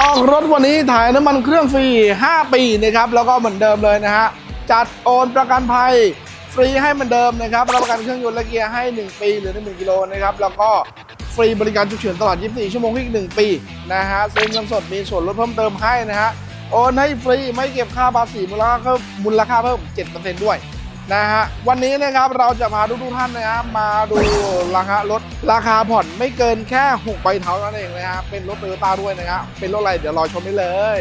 ออกรถวันนี้ถ่ายน้ำมันเครื่องฟรี 5 ปีนะครับ แล้วก็เหมือนเดิมเลยนะฮะ จัดโอนประกันภัยฟรีให้เหมือนเดิมนะครับ รับประกันเครื่องยนต์และเกียร์ให้ 1 ปีหรือ1,000กิโลนะครับ แล้วก็ฟรีบริการฉุกเฉินตลอด 24 ชั่วโมงอีก 1 ปีนะฮะเซื้อเงินสดมีส่วนลดเพิ่มเติมให้นะฮะ โอนให้ฟรีไม่เก็บค่าภาษีมูลค่าเพิ่มมูลค่าเพิ่ม 7%ด้วย นะฮะวันนี้นะครับเราจะพาทุกท่านนะครับมาดูราคารถราคาผ่อนไม่เกินแค่6ใบเท้านั่นเองนะครับเป็นรถโตโยต้าด้วยนะครับเป็นรถอะไรเดี๋ยวรอชมได้เลย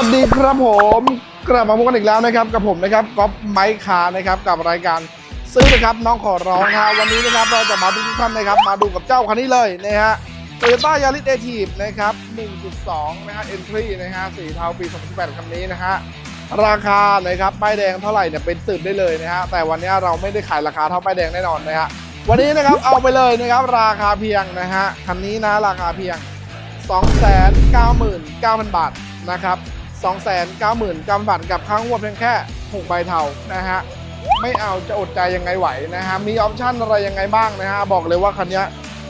วัสดีครับผมกลับมาพบกันอีกแล้วนะครับกับผมนะครับก๊อฟไมค์คาร์นะครับกับรายการซื้อนะครับน้องขอร้องนะฮะวันนี้นะครับเราจะมาทุกท่านนะครับ มาดูกับเจ้าคันนี้เลยนะฮะโตโยต้ายาริสเอทีฟนะครับ 1.2 นะฮะ entry นะฮะสีเทาปี 2018 คันนี้นะฮะราคานะครับป้ายแดงเท่าไหร่เนี่ยเป็นสืบได้เลยนะฮะแต่วันนี้เราไม่ได้ขายราคาเท่าป้ายแดงแน่นอนนะฮะวันนี้นะครับเอาไปเลยนะครับราคาเพียงนะฮะคันนี้นะราคาเพียง 299,000 บาทนะครับ 299,000บาทกับค่างวดเพียงแค่ 6 ใบเทานะฮะ ไม่เอาจะอดใจยังไงไหวนะฮะ มีออปชั่นอะไรยังไงบ้างนะฮะ บอกเลยว่าคันนี้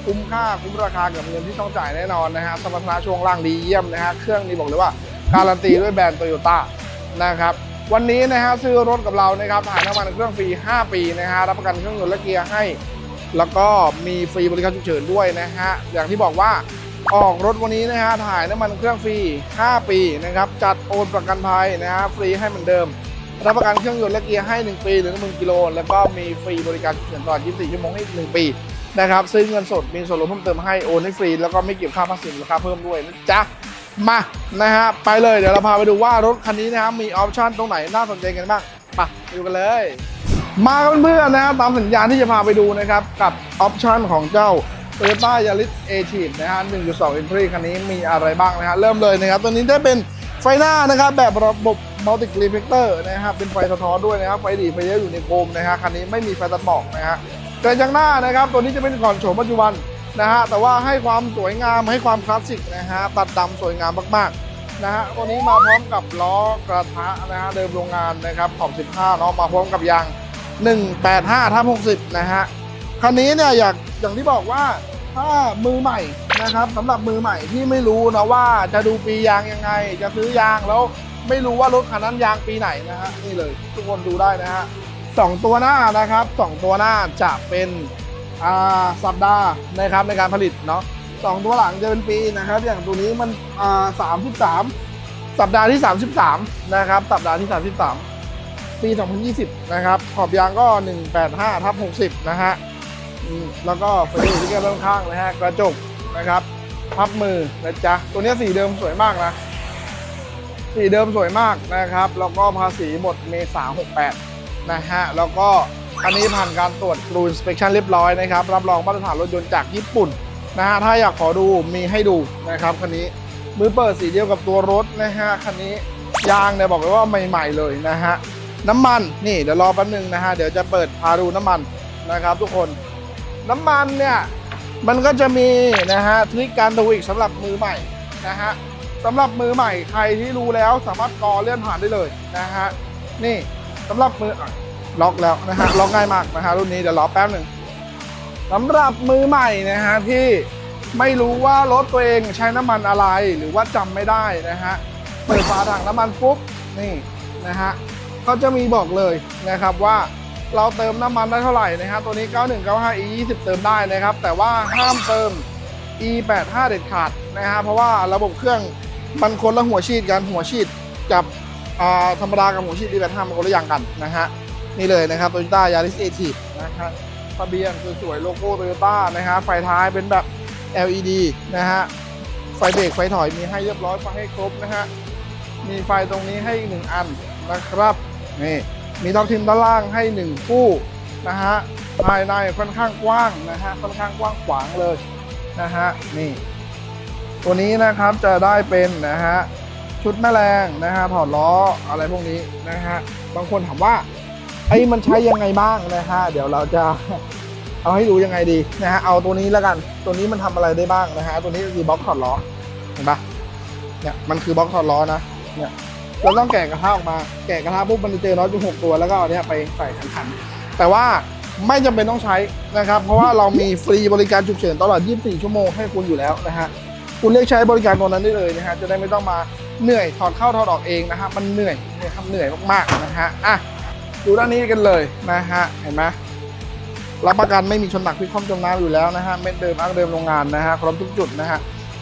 คุ้มค่าคุ้มราคากับเงินที่ต้องจ่ายแน่นอนนะฮะสมรรถนะช่วงล่างดีเยี่ยมนะฮะ เครื่องนี้บอกเลยว่าการันตีด้วยแบรนด์โตโยต้านะครับ วันนี้นะฮะซื้อรถกับเรานะครับถ่ายน้ำมันเครื่องฟรี 5 ปีนะฮะ รับประกันเครื่องยนต์และเกียร์ให้ แล้วก็มีฟรีบริการฉุกเฉินด้วยนะฮะ อย่างที่บอกว่า ออกรถวันนี้นะฮะถ่ายน้ำมันเครื่องฟรี 5 ปีนะครับจัดโอนประกันภัยนะฮะฟรีให้เหมือนเดิม รับประกันเครื่องยนต์และเกียร์ให้ 1 ปีหรือ1กิโล แล้วก็มีฟรีบริการฉุกเฉินตลอด 24 ชั่วโมงให้1ปีนะครับซื้อเงินสดมีส่วนลดเพิ่มเติมให้โอนให้ฟรีแล้วก็ไม่เก็บค่าภาษีมูลค่าเพิ่มด้วยนะจ๊ะมานะฮะไปเลยเดี๋ยวเราพาไปดูว่ารถคันนี้นะฮะมีออปชั่นตรงไหนน่าสนใจกันบ้างไปดูกันเลย มากันเพื่อนๆนะฮะตามสัญญาณที่จะพาไปดูนะครับกับออปชั่นของเจ้า Toyota Yaris a t i v นะฮะ1.2 Entry คันนี้มีอะไรบ้างนะฮะเริ่มเลยนะครับตัวนี้ได้เป็นไฟหน้านะครับแบบระบบ Multi Reflector นะครับเป็นไฟสะท้อนด้วยนะครับไฟดีไฟเยอะอยู่ในโคมนะฮะคันนี้ไม่มีไฟตัดหมอกนะฮะกระจังหน้านะครับตัวนี้จะเป็นก่อนโฉมปัจจุบันนะฮะแต่ว่าให้ความสวยงามให้ความคลาสสิกนะฮะตัดดำสวยงามมากๆนะฮะตัวนี้มาพร้อมกับล้อกระทะนะฮะเดิมโรงงานนะครับขอบ15เนาะมาพร้อมกับยาง 185ทับ60 นะฮะ คันนี้เนี่ยอยากอย่างที่บอกว่าถ้ามือใหม่นะครับสำหรับมือใหม่ที่ไม่รู้นะว่าจะดูปียางยังไง จะซื้อยางแล้วไม่รู้ว่ารถคันนั้นยางปีไหนนะฮะนี่เลยทุกคนดูได้นะฮะสองตัวหน้านะครับสองตัวหน้าจะเป็นอ่าสัปดาห์นะครับในการผลิตเนาะสองตัวหลังจะเป็นปีนะครับ อย่างตัวนี้มันอ่าสามสิบสามสัปดาห์ที่ 33 นะครับ สัปดาห์ที่ 33 ปี 2020 นะครับ ขอบยางก็ 185ทับ60 นะฮะ แล้วก็ไฟดูที่แก้มด้านข้างนะฮะกระจกนะครับ พับมือนะจ๊ะตัวนี้สีเดิมสวยมากนะสีเดิมสวยมากนะครับ แล้วก็ภาษีหมดเมษา68 นะฮะ แล้วก็อันนี้ผ่านการตรวจรูนสเปคชั่นเรียบร้อยนะครับ รับรองมาตรฐานรถยนต์จากญี่ปุ่นนะฮะ ถ้าอยากขอดูมีให้ดูนะครับคันนี้ มือเปิดสีเดียวกับตัวรถนะฮะคันนี้ยางเนี่ยบอกเลยว่าใหม่ ๆเลยนะฮะ น้ำมันนี่เดี๋ยวรอแป๊บนึงนะฮะ เดี๋ยวจะเปิดพาดูน้ำมันนะครับทุกคน น้ำมันเนี่ยมันก็จะมีนะฮะทริคการดูอีกสำหรับมือใหม่นะฮะสำหรับมือใหม่ใครที่รู้แล้วสามารถกอเลื่อนผ่านได้เลยนะฮะนี่สำหรับมืออะล็อกแล้วนะฮะล็อกง่ายมากนะฮะรุ่นนี้เดี๋ยวรอแป๊บหนึ่งสำหรับมือใหม่นะฮะที่ไม่รู้ว่ารถตัวเองใช้น้ำมันอะไรหรือว่าจำไม่ได้นะฮะเปิดฝาถังน้ำมันปุ๊บนี่นะฮะเขาจะมีบอกเลยนะครับว่า เราเติมน้ำมันได้เท่าไหร่นะฮะตัวนี้ 9195 e 20 เติมได้นะครับ แต่ว่าห้ามเติม e 85 เด็ดขาดนะฮะเพราะว่าระบบเครื่องมันคนละหัวฉีดกันหัวฉีดกับธรรมดากับหัวฉีด e 85 มันคนละอย่างกันนะฮะนี่เลยนะครับ Toyota Yaris a t i v นะครับทะเบียนสวยๆโลโก้ Toyota นะฮะไฟท้ายเป็นแบบ LED นะฮะไฟเบรกไฟถอยมีให้เรียบร้อยไฟให้ครบนะฮะมีไฟตรงนี้ให้อีกหนึ่งอันนะครับนี่ มีท็อปทิมด้านล่างให้หนึ่งคู่นะฮะภายในค่อนข้างกว้างนะฮะค่อนข้างกว้างขวางเลยนะฮะนี่ ตัวนี้นะครับจะได้เป็นนะฮะชุดแม่แรงนะฮะถอดล้ออะไรพวกนี้นะฮะบางคนถามว่าไอ้มันใช้ยังไงบ้างนะฮะเดี๋ยวเราจะเอาให้ดูยังไงดีนะฮะเอาตัวนี้แล้วกัน ตัวนี้มันทำอะไรได้บ้างนะฮะตัวนี้คือบล็อกถอดล้อเห็นปะเนี่ยมันคือบล็อกถอดล้อนะเนี่ย เราต้องแกะกระทะออกมา แกะกระทะปุ๊บมันจะเจอน็อตอยู่หกตัว แล้วก็เอาเนี้ยไปใส่ขัน แต่ว่าไม่จำเป็นต้องใช้นะครับ เพราะว่าเรามีฟรีบริการฉุกเฉินตลอด 24 ชั่วโมงให้คุณอยู่แล้วนะฮะ คุณเลือกใช้บริการตัวนั้นได้เลยนะฮะ จะได้ไม่ต้องมาเหนื่อยถอดเข้าถอดออกเองนะฮะ มันเหนื่อยเนี่ยครับเหนื่อยมากๆนะฮะ อะ ดูด้านนี้กันเลยนะฮะ เห็นไหมรับประกันไม่มีชนหนักพิคว่ำจมน้ำอยู่แล้วนะฮะ เม็ดเดิมอ้างเดิมโรงงานนะฮะ ครบทุกจุดนะฮะ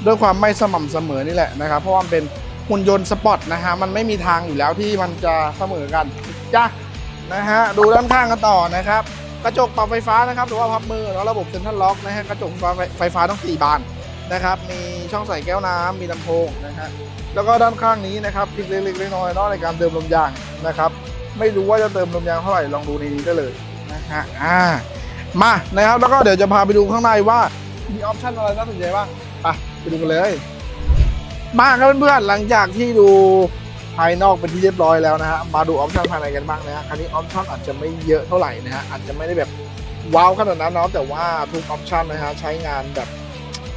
ด้วยความไม่สม่ำเสมอนี่แหละนะครับ เพราะว่ามันเป็น หุ่นยนต์สปอร์ตนะฮะมันไม่มีทางอยู่แล้วที่มันจะเสมอกันจ้ะนะฮะดูด้านข้างกันต่อนะครับ กระจกปรับไฟฟ้านะครับหรือว่าพับมือแล้วระบบเซ็นทรัลล็อกนะฮะกระจกไฟฟ้าทั้ง4บานนะครับมีช่องใส่แก้วน้ำมีลำโพงนะฮะแล้วก็ด้านข้างนี้นะครับคลิกเล็กๆน้อยๆนาะในการเติมลมยางนะครับ ไม่รู้ว่าจะเติมลมยางเท่าไหร่ลองดูดีๆได้เลยนะฮะอ่ามานะครับแล้วก็เดี๋ยวจะพาไปดูข้างในว่ามีออปชั่นอะไรน่าสนใจบ้างไปไปดูกันเลย มาครับเพื่อนๆหลังจากที่ดูภายนอกเป็นที่เรียบร้อยแล้วนะฮะมาดูออปชั่นภายในกันบ้างนะฮะคราวนี้ออปชั่นอาจจะไม่เยอะเท่าไหร่นะฮะอาจจะไม่ได้แบบว้าวขนาดนั้นเนาะแต่ว่าทุกออปชั่นนะฮะใช้งานแบบ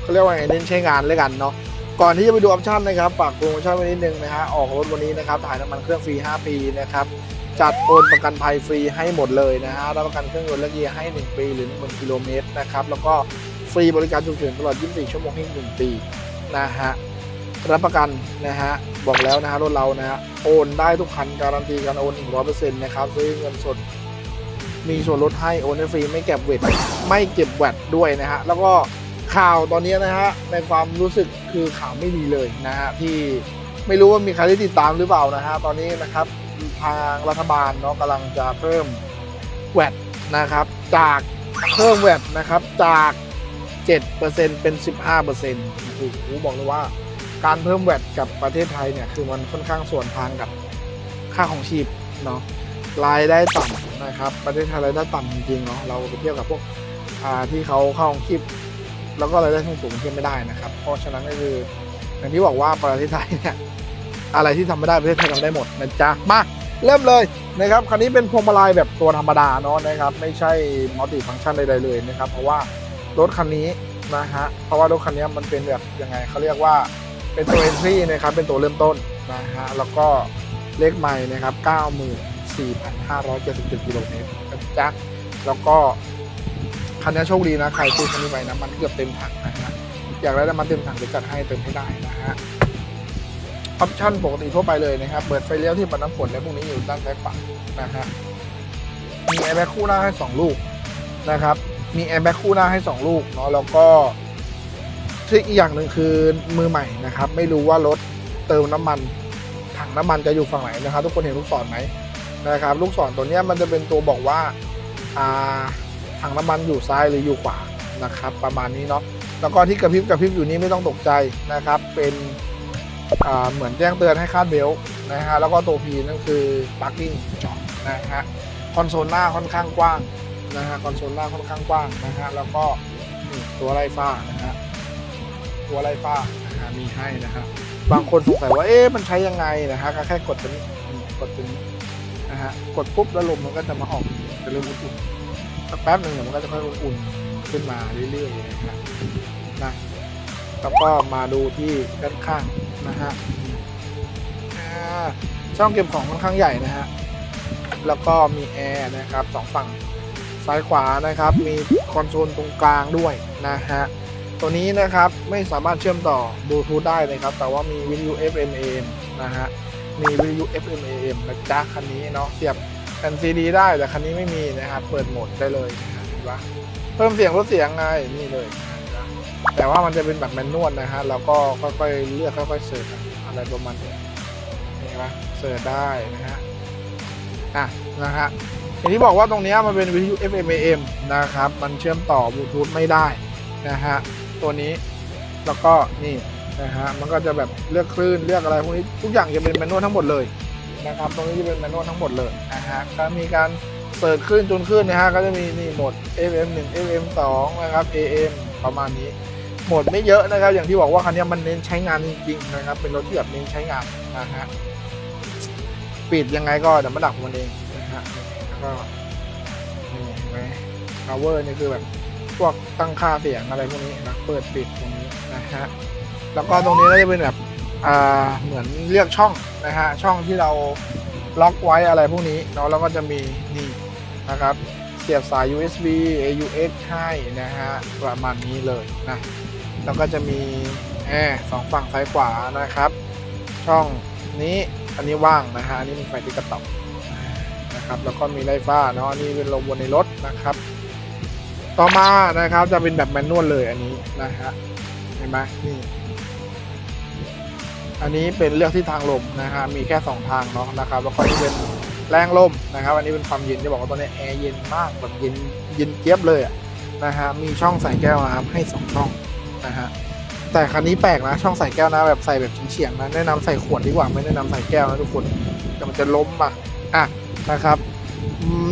เขาเรียกว่าไงเน้นใช้งานเลยกันเนาะก่อนที่จะไปดูออปชั่นนะครับฝากโปรโมชั่นไว้นิดนึงนะฮะออกรถวันนี้นะครับถ่ายน้ำมันเครื่องฟรี 5 ปีนะครับจัดโอนประกันภัยฟรีให้หมดเลยนะฮะรับประกันเครื่องยนต์และเกียร์ให้ 1 ปีหรือ1กิโลเมตรนะครับแล้วก็ฟรีบริการฉุกเฉินตลอด 24 ชั่วโมงให้1ปีนะฮะ รับประกันนะฮะ บอกแล้วนะฮะรถเรานะฮะโอนได้ทุกคันการันตีการโอน 100%นะครับซื้อเงินสดมีส่วนลดให้โอนให้ฟรีไม่เก็บเวทไม่เก็บแวดด้วยนะฮะ แล้วก็ข่าวตอนนี้นะฮะ ในความรู้สึกคือข่าวไม่ดีเลยนะฮะ ที่ไม่รู้ว่ามีใครได้ติดตามหรือเปล่านะฮะ ตอนนี้นะครับทางรัฐบาลเนาะกำลังจะเพิ่มแวดนะครับ จากเพิ่มแวดนะครับจาก 7%เป็น 15%โอ้โหบอกเลยว่า การเพิ่มแวดกับประเทศไทยเนี่ยคือมันค่อนข้างส่วนทางกับค่าของชีพเนาะรายได้ต่ำนะครับประเทศไทยรายได้ต่ำจริงๆเนาะเราไปเทียบกับพวกที่เขาเข้าของชีพแล้วก็รายได้สูงสูงเทียบไม่ได้นะครับ เพราะฉะนั้นก็คืออย่างที่บอกว่าประเทศไทยเนี่ยอะไรที่ทำไม่ได้ประเทศไทยทำได้หมดนะจ๊ะมาเริ่มเลยนะครับคันนี้เป็นพวงมาลัยแบบตัวธรรมดาเนาะนะครับ ไม่ใช่มัลติฟังก์ชันใดๆเลยนะครับ เพราะว่ารถคันนี้นะฮะเพราะว่ารถคันนี้มันเป็นแบบยังไงเขาเรียกว่า เป็นตัว entry นะครับ เป็นตัวเริ่มต้นนะฮะ แล้วก็เลขใหม่นะครับ 94,577กิโลเมตรนะจ๊ะแล้วก็คันนี้โชคดีนะ ใครซื้อคันนี้ไปนะมันเกือบเต็มถังนะฮะ อยากได้น้ำมันเต็มถังเดี๋ยวจัดให้เติมให้ได้นะฮะ ออปชั่นปกติทั่วไปเลยนะครับ เปิดไฟเลี้ยวที่ปัดน้ำฝนและพวกนี้อยู่ด้านซ้ายขวานะฮะ มีแอร์แบ็คคู่หน้าให้ 2 ลูกนะครับ มีแอร์แบ็คคู่หน้าให้ 2 ลูกเนาะ แล้วก็ ทริคอีกอย่างหนึ่งคือมือใหม่นะครับ ไม่รู้ว่ารถเติมน้ำมันถังน้ำมันจะอยู่ฝั่งไหนนะครับ ทุกคนเห็นลูกศรไหมนะครับ ลูกศรตัวนี้มันจะเป็นตัวบอกว่าถังน้ำมันอยู่ซ้ายหรืออยู่ขวานะครับ ประมาณนี้เนาะแล้วก็ที่กระพริบกระพริบอยู่นี้ไม่ต้องตกใจนะครับ เป็นเหมือนแจ้งเตือนให้คาดเบลต์นะฮะแล้วก็ตัว P นั่นคือ parking จอดนะฮะคอนโซลหน้าค่อนข้างกว้างนะฮะคอนโซลหน้าค่อนข้างกว้างนะฮะแล้วก็ตัวไล่ฟ้านะฮะ ตัวไล่ฟ้านะฮะมีให้นะฮะบางคนสงสัยว่าเอ๊ะมันใช้ยังไงนะฮะก็แค่กดตัวนี้อืมกดตัวนี้นะฮะกดปุ๊บแล้วลมมันก็จะมาออกจะเริ่มอุ่นๆสักแป๊บหนึ่งเดี๋ยวมันก็จะค่อยอุ่นขึ้นมาเรื่อยๆนะฮะนะแล้วก็มาดูที่ด้านข้างนะฮะอ่าช่องเก็บของค่อนข้างใหญ่นะฮะแล้วก็มีแอร์นะครับสองฝั่งซ้ายขวานะครับ มีคอนโซลตรงกลางด้วยนะฮะ ตัวนี้นะครับไม่สามารถเชื่อมต่อบลูทูธได้เลยครับ แต่ว่ามีวิทยุ FM AM นะฮะมีวิทยุ FM AM นะจ๊ะคันนี้เนาะเสียบแผ่นซีดีได้แต่คันนี้ไม่มีนะครับ เปิดโหมดได้เลยเห็นปะเพิ่มเสียงลดเสียงไงนี่เลยนะแต่ว่ามันจะเป็นแบบแมนนวลนะฮะเราก็ค่อยๆเลือกค่อยๆเสิร์ชอะไรประมาณนี้เห็นปะเสิร์ชได้นะฮะอะนะฮะอย่างที่บอกว่าตรงนี้มันเป็นวิทยุ FM AM นะครับ มันเชื่อมต่อบลูทูธไม่ได้นะฮะ ตัวนี้ แล้วก็นี่นะฮะมันก็จะแบบเลือกคลื่นเลือกอะไรพวกนี้ทุกอย่างจะเป็นแมนนวลทั้งหมดเลยนะครับตรงนี้จะเป็นแมนนวลทั้งหมดเลยนะฮะก็มีการเสิร์ชขึ้นจนขึ้นนะฮะก็จะมีนี่โหมด FM 1 FM 2นะครับ AM ประมาณนี้โหมดไม่เยอะนะครับ อย่างที่บอกว่าคันนี้มันเน้นใช้งานจริงๆนะครับ เป็นรถที่แบบเน้นใช้งานนะฮะปิดยังไงก็เดี๋ยวมาดักมันเองนะฮะแล้วก็นี่เห็นไหม power นี่คือแบบ พวกตั้งค่าเสียงอะไรพวกนี้นะเปิดปิดตรงนี้นะฮะแล้วก็ตรงนี้ก็จะเป็นแบบอ่าเหมือนเลือกช่องนะฮะช่องที่เราล็อกไว้อะไรพวกนี้เนาะแล้วก็จะมีนี่นะครับเสียบสาย USB AUX ให้นะฮะประมาณนี้เลยนะแล้วก็จะมีแอร์สองฝั่งซ้ายขวานะครับ ช่องนี้อันนี้ว่างนะฮะอันนี้มีไฟที่กระต่อกนะครับแล้วก็มีไล่ฟ้าเนาะอันนี้เป็นลมบนในรถนะครับ ต่อมานะครับจะเป็นแบบแมนนวลเลยอันนี้นะฮะเห็นไหมนี่อันนี้เป็นเลือกที่ทางลมนะฮะมีแค่ 2 ทางเนาะนะครับแล้วก็นี่เป็นแรงลมนะครับ อันนี้เป็นความเย็นจะบอกว่าตอนนี้แอร์เย็นมากแบบเย็นเย็นเจี๊ยบเลยนะฮะมีช่องใส่แก้วนะครับให้ 2 ช่องนะฮะแต่คันนี้แปลกนะ ช่องใส่แก้วนะแบบใส่แบบเฉียงๆนะแนะนำใส่ขวดดีกว่าไม่แนะนำใส่แก้วนะทุกคนแต่มันจะล้มอะอะนะครับ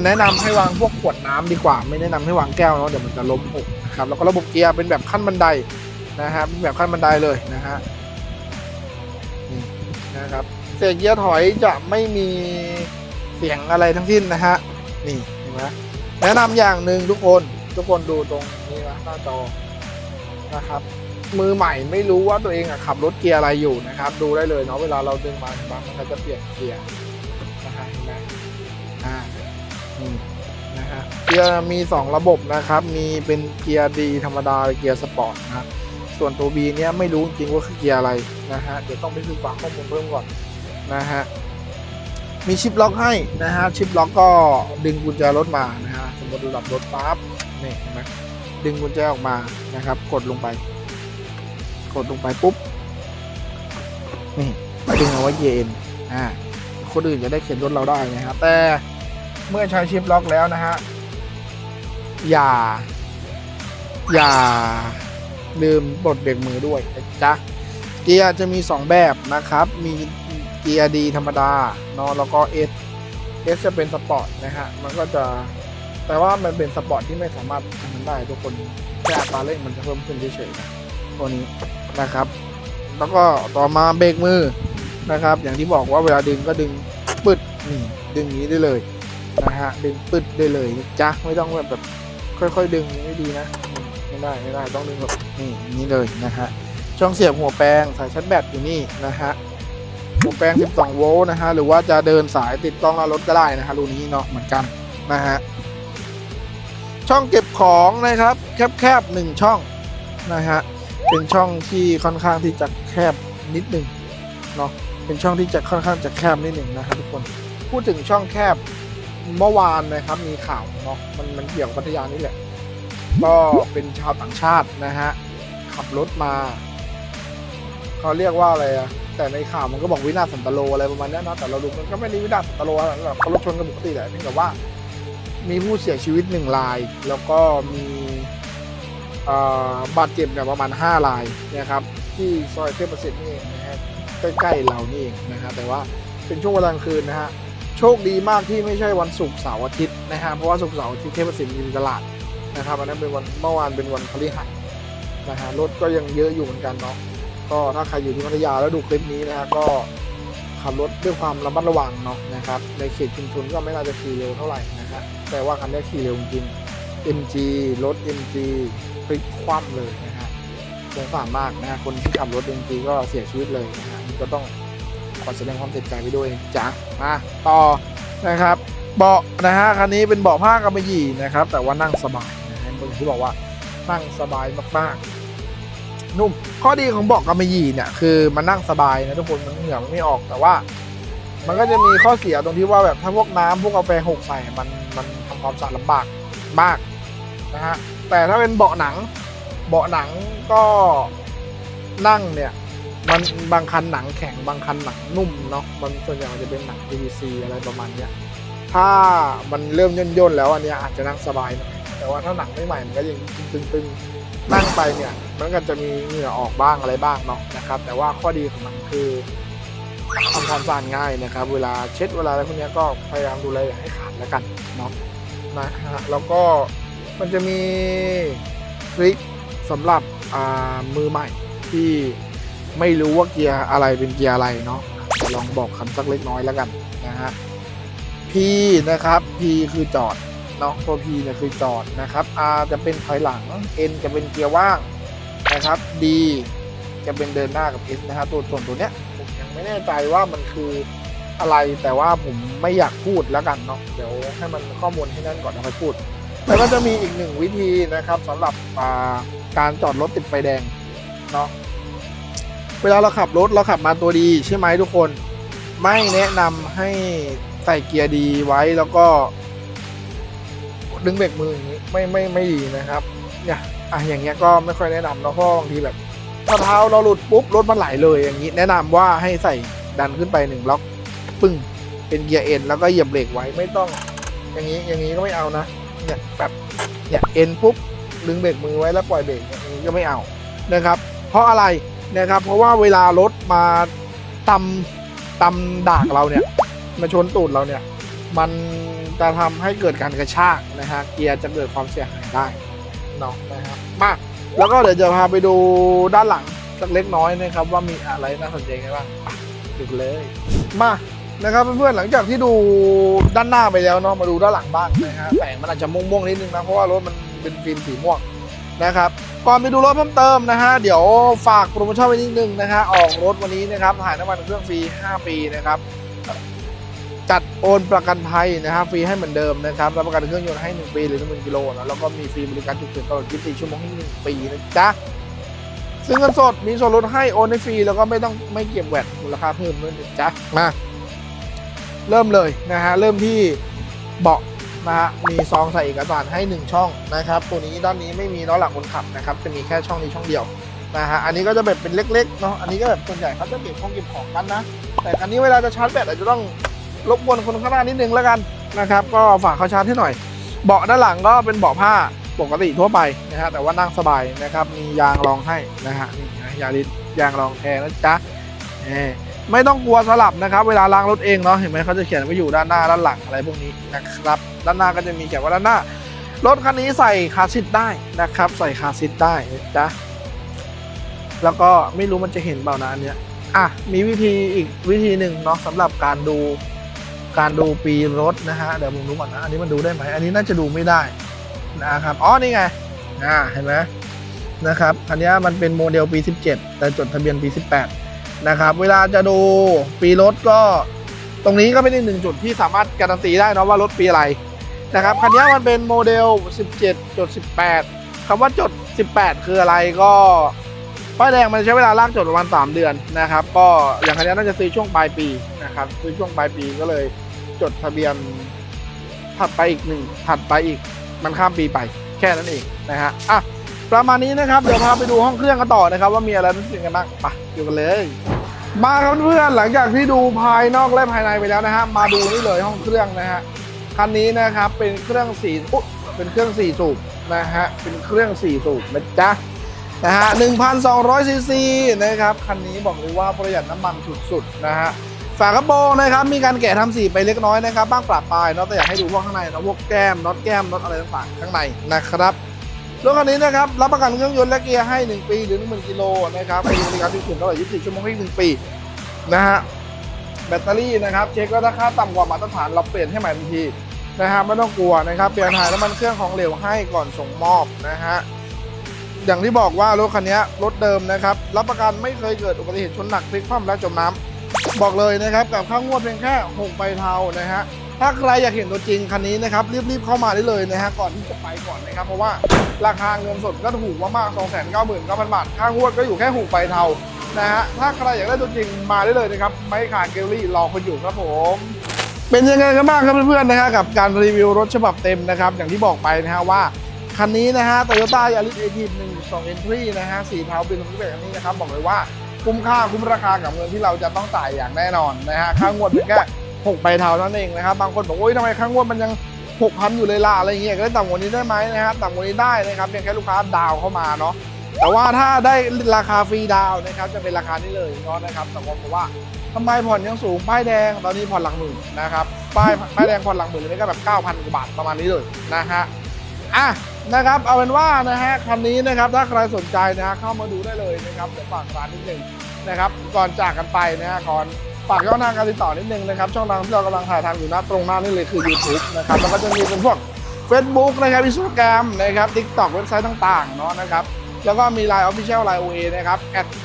แนะนำให้วางพวกขวดน้ำดีกว่า ไม่แนะนำให้วางแก้วเนาะเดี๋ยวมันจะล้มหกนะครับแล้วก็ระบบเกียร์เป็นแบบขั้นบันไดนะฮะเป็นแบบขั้นบันไดเลยนะฮะนะครับเสียงเกียร์ถอยจะไม่มีเสียงอะไรทั้งสิ้นนะฮะนี่เห็นไหมแนะนำอย่างหนึ่งทุกคนทุกคนดูตรงนี้นะหน้าจอนะครับ มือใหม่ไม่รู้ว่าตัวเองอะขับรถเกียร์อะไรอยู่นะครับ ดูได้เลยเนาะเวลาเราดึงมาเห็นปะมันก็จะเปลี่ยนเกียร์นะฮะเห็นไหมอ่า นะฮะเกียร์มี 2 ระบบนะครับ มีเป็นเกียร์ดีธรรมดาเกียร์สปอร์ตนะส่วนตัว B เนี้ยไม่รู้จริงว่าคือเกียร์อะไรนะฮะเดี๋ยวต้องไปศึกษาข้อมูลเพิ่มก่อนนะฮะมีชิปล็อกให้นะฮะชิปล็อกก็ดึงกุญแจรถมานะฮะสมมติระดับรถปั๊บนี่เห็นไหมดึงกุญแจออกมานะครับ กดลงไป กดลงไปปุ๊บนี่ดึงเอาไว้เย็นอ่าคนอื่นจะได้เข็นรถเราได้นะครับแต่ เมื่อใช้ชิปล็อกแล้วนะฮะ อย่า อย่าลืมปลดเบรกมือด้วยนะจ๊ะ เกียร์จะมี 2 แบบนะครับ มีเกียร์ดีธรรมดาเนาะแล้วก็ S S จะเป็นสปอร์ตนะฮะ มันก็จะ แต่ว่ามันเป็นสปอร์ตที่ไม่สามารถทำมันได้ทุกคนแค่อัตราเร่งมันจะเพิ่มขึ้นเฉยๆตัวนี้นะครับ แล้วก็ต่อมาเบรกมือนะครับ อย่างที่บอกว่าเวลาดึงก็ดึงปึดนี่ดึงอย่างนี้ได้เลย นะฮะดึงปึดได้เลยจ๊ะไม่ต้องแบบแบบค่อยๆ ดึงไม่ดีนะ ไม่ได้ไม่ได้ต้องดึงแบบนี่นี้เลยนะฮะช่องเสียบหัวแปลงสายชาร์จแบตอยู่นี่นะฮะหัวแปลง 12 โวลต์นะฮะหรือว่าจะเดินสายติดกล้องหน้ารถก็ได้นะฮะรูนี้เนาะเหมือนกันนะฮะช่องเก็บของนะครับ แคบๆหนึ่งช่องนะฮะเป็นช่องที่ค่อนข้างที่จะแคบนิดหนึ่งเนาะเป็นช่องที่จะค่อนข้างจะแคบนิดหนึ่งนะครับทุกคนพูดถึงช่องแคบ เมื่อวานนะครับ มีข่าวเนาะมันมันเกี่ยวกับพัทยานี่แหละ ก็เป็นชาวต่างชาตินะฮะ ขับรถมาเขาเรียกว่าอะไรอะแต่ในข่าวมันก็บอกวินาศสันตโลอะไรประมาณนี้นะแต่เราดูมันก็ไม่ได้วินาศสันตโลอะไรหรอกเขารถชนกันปกติแหละเพียงแต่ว่า มีผู้เสียชีวิตหนึ่งราย แล้วก็มีบาดเจ็บเนี่ยประมาณ 5 รายนะครับ ที่ซอยเทพประสิทธิ์นี่นะฮะใกล้ๆเรานี่เองนะฮะแต่ว่าเป็นช่วงเวลากลางคืนนะฮะ โชคดีมากที่ไม่ใช่วันศุกร์เสาร์อาทิตย์นะฮะเพราะว่าศุกร์เสาร์อาทิตย์เทพสิทธิ์มีตลาดนะครับอันนั้นเป็นวันเมื่อวานเป็นวันพฤหัสนะฮะรถก็ยังเยอะอยู่เหมือนกันเนาะก็ถ้าใครอยู่ที่พัทยาแล้วดูคลิปนี้นะฮะก็ขับรถด้วยความระมัดระวังเนาะนะครับในเขตชุมชนก็ไม่น่าจะขี่เร็วเท่าไหร่นะฮะแต่ว่าคันนี้ขี่เร็วจริง MG รถ MG พลิกคว่ำเลยนะฮะสงสารมากนะฮะคนที่ขับรถ MG ก็เสียชีวิตเลยนะฮะก็ต้อง ขอแสดงความเสียใจไปด้วยจ้ะมาต่อนะครับเบาะนะฮะคันนี้เป็นเบาะผ้ากำมะหยี่นะครับ แต่ว่านั่งสบายนะฮะอย่างที่บอกว่านั่งสบายมากๆนุ่มข้อดีของเบาะกำมะหยี่เนี่ยคือมันนั่งสบายนะทุกคนมันเหงื่อมันไม่ออกแต่ว่า มันก็จะมีข้อเสียตรงที่ว่าแบบถ้าพวกน้ำพวกกาแฟหกใส่มันมันทำความสะอาดลำบากมากนะฮะแต่ถ้าเป็นเบาะหนัง เบาะหนังก็นั่งเนี่ย มันบางคันหนังแข็งบางคันหนังนุ่มเนาะมันส่วนใหญ่มันจะเป็นหนัง PVC อะไรประมาณเนี้ยถ้ามันเริ่มย่นย่นๆแล้วอันเนี้ยอาจจะนั่งสบายหน่อยแต่ว่าถ้าหนังไม่ใหม่มันก็ยังตึงๆนั่งไปเนี่ยมันก็จะมีเหงื่อออกบ้างอะไรบ้างเนาะนะครับ แต่ว่าข้อดีของมันคือทำความสะอาดง่ายนะครับ เวลาเช็ดเวลาอะไรพวกเนี้ยก็พยายามดูแลอย่าให้ขาดแล้วกันเนาะนะฮะแล้วก็มันจะมีทริคสำหรับอ่ามือใหม่ที่ ไม่รู้ว่าเกียร์อะไรเป็นเกียร์อะไรเนาะจะลองบอกคำสักเล็กน้อยแล้วกันนะฮะ P นะครับ P คือจอดเนาะตัว P เนี่ยคือจอดนะครับ R จะเป็นถอยหลัง N จะเป็นเกียร์ว่างนะครับ D จะเป็นเดินหน้ากับ S นะฮะตัวส่วนตัวเนี้ยผมยังไม่แน่ใจว่ามันคืออะไรแต่ว่าผมไม่อยากพูดแล้วกันเนาะเดี๋ยวให้มันข้อมูลให้นั่นก่อนแล้วค่อยพูดแต่ก็จะมีอีกหนึ่งวิธีนะครับสำหรับการจอดรถติดไฟแดงเนาะ เวลาเราขับรถเราขับมาตัวดีใช่ไหมทุกคน ไม่แนะนำให้ใส่เกียร์ดีไว้แล้วก็ ดึงเบรกมืออย่างนี้ไม่ไม่ไม่ดีนะครับ เนี่ยอะอย่างเงี้ยก็ไม่ค่อยแนะนำเนาะเพราะบางทีแบบถ้าเท้าเราหลุดปุ๊บรถมันไหลเลยอย่างนี้ แนะนำว่าให้ใส่ดันขึ้นไปหนึ่งล็อกปึ้งเป็นเกียร์เอ็นแล้วก็เหยียบเบรกไว้ไม่ต้อง อย่างนี้อย่างนี้ก็ไม่เอานะเนี่ยแบบเนี่ยเอ็นปุ๊บดึงเบรกมือไว้แล้วปล่อยเบรกอย่างนี้ก็ไม่เอานะครับ เพราะอะไร นะครับ เพราะว่าเวลารถมาตำตำดากเราเนี่ยมาชนตูดเราเนี่ย มันจะทำให้เกิดการกระชากนะฮะเกียร์จะเกิดความเสียหายได้เนาะนะครับมาแล้วก็เดี๋ยวจะพาไปดูด้านหลังสักเล็กน้อยนะครับ ว่ามีอะไรน่าสนใจกันบ้างดูกันเลยมานะครับเพื่อนๆหลังจากที่ดูด้านหน้าไปแล้วเนาะมาดูด้านหลังบ้างนะฮะแสงมันอาจจะม่วงๆนิดนึงนะเพราะว่ารถมันเป็นฟิล์มสีม่วงนะครับ ก่อนไปดูรถเพิ่มเติมนะฮะ เดี๋ยวฝากโปรโมชั่นไว้นิดนึงนะฮะ ออกรถวันนี้นะครับ ถ่ายน้ำมันเครื่องฟรี 5 ปีนะครับ จัดโอนประกันภัยนะครับฟรีให้เหมือนเดิมนะครับ รับประกันเครื่องยนต์ให้ 1 ปีหรือ1กิโลนะแล้วก็มีฟรีบริการฉุกเฉินตลอด 24 ชั่วโมงให้ 1 ปีนะจ๊ะซึ่งเงินสดมีส่วนลดให้โอนให้ฟรีแล้วก็ไม่ต้องไม่เก็บแวดมูลค่าเพิ่มด้วยนะจ๊ะมาเริ่มเลยนะฮะเริ่มที่เบาะ นะฮะมีซองใส่เอกสารให้ 1 ช่องนะครับ ตัวนี้ด้านนี้ไม่มีล้อหลังคนขับนะครับ จะมีแค่ช่องนี้ช่องเดียวนะฮะ อันนี้ก็จะแบบเป็นเล็กๆเนาะ อันนี้ก็แบบส่วนใหญ่เขาจะเก็บของเก็บของกันนะ แต่คันนี้เวลาจะชาร์จแบตอาจจะต้องรบกวนคนข้างหน้านิดนึงแล้วกันนะครับ ก็ฝากเขาชาร์จให้หน่อย เบาะด้านหลังก็เป็นเบาะผ้าปกติทั่วไปนะฮะ แต่ว่านั่งสบายนะครับ มียางรองให้นะฮะ นี่ยาลิสยางรองแทนนะจ๊ะไม่ต้องกลัวสลับนะครับ เวลาล้างรถเองเนาะ เห็นไหมเขาจะเขียนไว้อยู่ด้านหน้าด้านหลังอะไรพวกนี้นะครับ ด้านหน้าก็จะมีเขียนว่าด้านหน้ารถคันนี้ใส่คาซีทได้นะครับ ใส่คาซีทได้จ๊ะแล้วก็ไม่รู้มันจะเห็นเปล่านะอันเนี้ยอะมีวิธีอีกวิธีหนึ่งเนาะสำหรับการดูการดูปีรถนะฮะเดี๋ยวผมดูก่อนนะอันนี้มันดูได้ไหมอันนี้น่าจะดูไม่ได้นะครับอ๋อนี่ไงอ่าเห็นไหมนะครับอันนี้มันเป็นโมเดลปี 17 แต่จดทะเบียนปี 18 นะครับ เวลาจะดูปีรถก็ ตรงนี้ก็เป็นอีกหนึ่งจุดที่สามารถการันตีได้นะว่ารถปีอะไร นะครับคันนี้มันเป็นโมเดล 17จด18คำว่าจด 18 คืออะไรก็ป้ายแดงมันใช้เวลาลากจดประมาณ 3 เดือนนะครับ ก็อย่างคันนี้น่าจะซื้อช่วงปลายปีนะครับซื้อช่วงปลายปีก็เลยจดทะเบียนถัดไปอีกหนึ่งถัดไปอีกมันข้ามปีไปแค่นั้นเองนะฮะอะประมาณนี้นะครับ เดี๋ยวพาไปดูห้องเครื่องกันต่อนะครับ ว่ามีอะไรน่าสนใจกันบ้างไปดูกันเลย มาครับเพื่อนหลังจากที่ดูภายนอกและภายในไปแล้วนะฮะมาดูนี่เลยห้องเครื่องนะฮะ คันนี้นะครับเป็นเครื่องสี่อุ๊ยเป็นเครื่องสี่สูบนะฮะเป็นเครื่องสี่สูบนะจ๊ะนะฮะ1,200ซีซีนะครับคันนี้บอกเลยว่าประหยัดน้ำมันสุดๆนะฮะฝากระโปรงนะครับมีการแกะทำสีไปเล็กน้อยนะครับบ้างปรับปลายเนาะแต่อยากให้ดูพวกข้างในเนาะพวกแก้มน็อตแก้มน็อตอะไรต่างๆข้างในนะครับรถคันนี้นะครับรับประกันเครื่องยนต์และเกียร์ให้ 1 ปีหรือ 10,000กิโลนะครับมีบริการที่ถึงตลอด24 ชั่วโมงให้1ปีนะฮะแบตเตอรี่นะครับเช็คว่าถ้าค่าต่ำกว่ามาตรฐานเราเปลี่ยนให้ใหม่ทันที นะฮะไม่ต้องกลัวนะครับเปลี่ยนถ่ายน้ำมันเครื่องของเหลวให้ก่อนส่งมอบนะฮะอย่างที่บอกว่ารถคันนี้รถเดิมนะครับรับประกันไม่เคยเกิดอุบัติเหตุชนหนักพลิกคว่ำและจมน้ำบอกเลยนะครับกับค่างวดเพียงแค่6ใบเทานะฮะถ้าใครอยากเห็นตัวจริงคันนี้นะครับรีบๆเข้ามาได้เลยนะฮะก่อนที่จะไปก่อนนะครับเพราะว่าราคาเงินสดก็ถูกมากๆ2 9 9 0 0 0 บาทค่างวดก็อยู่แค่6ใบเทานะฮะถ้าใครอยากได้ตัวจริงมาได้เลยนะครับไม่ขาดเกลลี่รอคนอยู่ครับผม เป็นยังไงกันบ้างครับเพื่อนๆนะฮะกับการรีวิวรถฉบับเต็มนะครับ อย่างที่บอกไปนะฮะว่า คันนี้นะฮะ Toyota Yaris a t 1 2 Entry นะฮะสีเทาเป็นรูปแบบนี้นะครับ บอกเลยว่าคุ้มค่าคุ้มราคากับเงินที่เราจะต้องจ่ายอย่างแน่นอนนะฮะค่างวดเพียงแค่6ใบเทานั่นเองนะครับบางคนบอกโอ้ยทำไมค่างวดมันยัง6,000อยู่เลยล่ะอะไรเงี้ยก็ได้ต่ำกว่านี้ได้ไหมนะฮะต่ำกว่านี้ได้นะครับเพียงแค่ลูกค้าดาวเข้ามาเนาะแต่ว่าถ้าได้ราคาฟรีดาวนะครับจะเป็นราคานี้เลยเนาะนะครับแต่ว่าเพราะว่า ทำไมผ่อนยังสูง ป้ายแดงตอนนี้ผ่อนหลักหมื่นนะครับ ป้ายป้ายแดงผ่อนหลักหมื่นนนี้ก็แบบ 9,000กว่าบาทประมาณนี้เลยนะฮะ อะนะครับเอาเป็นว่านะฮะคันนี้นะครับถ้าใครสนใจนะฮะเข้ามาดูได้เลยนะครับเดี๋ยวฝากร้านนิดนึงนะครับก่อนจากกันไปนะฮะก่อนฝากช่องทางการติดต่อนิดนึงนะครับช่องทางที่เรากำลังถ่ายทำอยู่น้าตรงหน้านี่เลยคือ YouTube นะครับแล้วก็จะมีเป็นพวก Facebook นะครับ Instagram นะครับ TikTok เว็บไซต์ต่างๆเนาะนะครับ แล้วก็มี Line Official Line OA นะครับ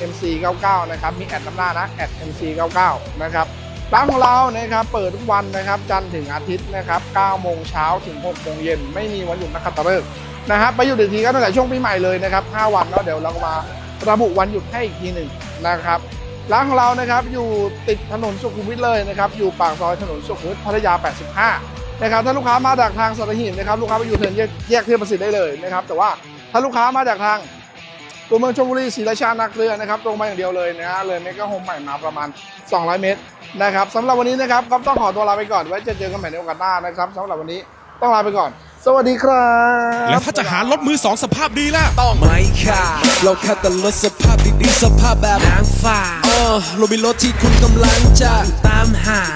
@mc99 นะครับ มีแอดนำหน้านะ @mc99 นะครับร้านของเรานะครับเปิดทุกวันนะครับจันทร์ถึงอาทิตย์นะครับ9โมงเช้าถึง6โมงเย็นไม่มีวันหยุดนักขัตฤกษ์นะครับไปหยุดอีกทีก็ตั้งแต่ช่วงปีใหม่เลยนะครับ5วันแล้วเดี๋ยวเราก็มาระบุวันหยุดให้อีกทีหนึ่งนะครับร้านของเรานะครับอยู่ติดถนนสุขุมวิทเลยนะครับอยู่ปากซอยถนนสุขุมวิทพัทยา 85 นะครับถ้าลูกค้ามาจากทางสัตหีบนะครับลูกค้าไปอยู่เทินแยกแยกเทพประสิทธิ์ได้เลยนะครับแต่ว่าถ้าลูกค้ามาจากทาง ตัวเมืองชลบุรีศรีราชานาเกลือนะครับตรงมาอย่างเดียวเลยนะฮะเลยเมกะโฮมใหม่มาประมาณ 200 เมตรนะครับสำหรับวันนี้นะครับก็ต้องขอตัวลาไปก่อนไว้จะเจอกันใหม่ในโอกาสหน้านะครับสำหรับวันนี้ต้องลาไปก่อน สวัสดีครับ แล้วถ้าจะหารถมือสองสภาพดีล่ะ ต้องไม่ค่ะ เราแค่แต่รถสภาพดีๆสภาพแบบนางฟ้าเออเรามีรถที่คุณกำลังจะตามหา